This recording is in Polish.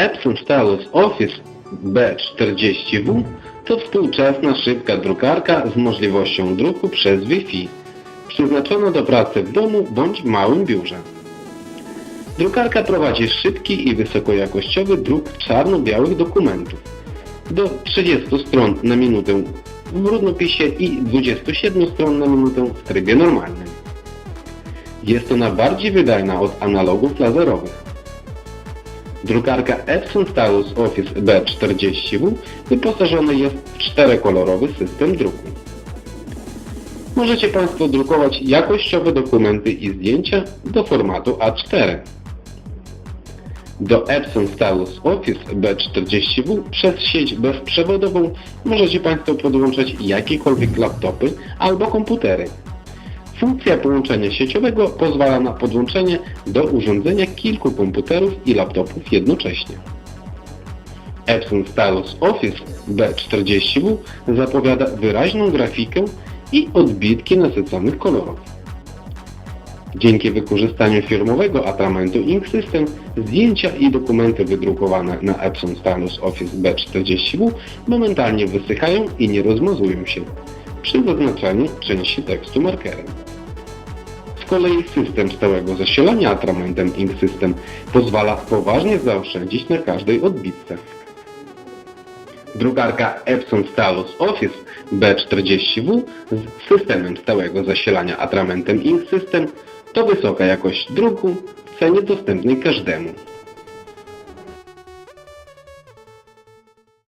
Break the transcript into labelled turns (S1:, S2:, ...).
S1: Epson Stylus Office B40W to współczesna, szybka drukarka z możliwością druku przez Wi-Fi, przeznaczona do pracy w domu bądź małym biurze. Drukarka prowadzi szybki i wysokojakościowy druk czarno-białych dokumentów do 30 stron na minutę w brudnopisie i 27 stron na minutę w trybie normalnym. Jest ona bardziej wydajna od analogów laserowych. Drukarka Epson Stylus Office B40W wyposażony jest w czterokolorowy system druku. Możecie Państwo drukować jakościowe dokumenty i zdjęcia do formatu A4. Do Epson Stylus Office B40W przez sieć bezprzewodową możecie Państwo podłączać jakiekolwiek laptopy albo komputery. Funkcja połączenia sieciowego pozwala na podłączenie do urządzenia kilku komputerów i laptopów jednocześnie. Epson Stylus Office B40W zapowiada wyraźną grafikę i odbitki nasyconych kolorów. Dzięki wykorzystaniu firmowego atramentu Ink System zdjęcia i dokumenty wydrukowane na Epson Stylus Office B40W momentalnie wysychają i nie rozmazują się przy zaznaczaniu części tekstu markerem. Z kolei system stałego zasilania atramentem Ink System pozwala poważnie zaoszczędzić na każdej odbitce. Drukarka Epson Stylus Office B40W z systemem stałego zasilania atramentem Ink System to wysoka jakość druku w cenie dostępnej każdemu.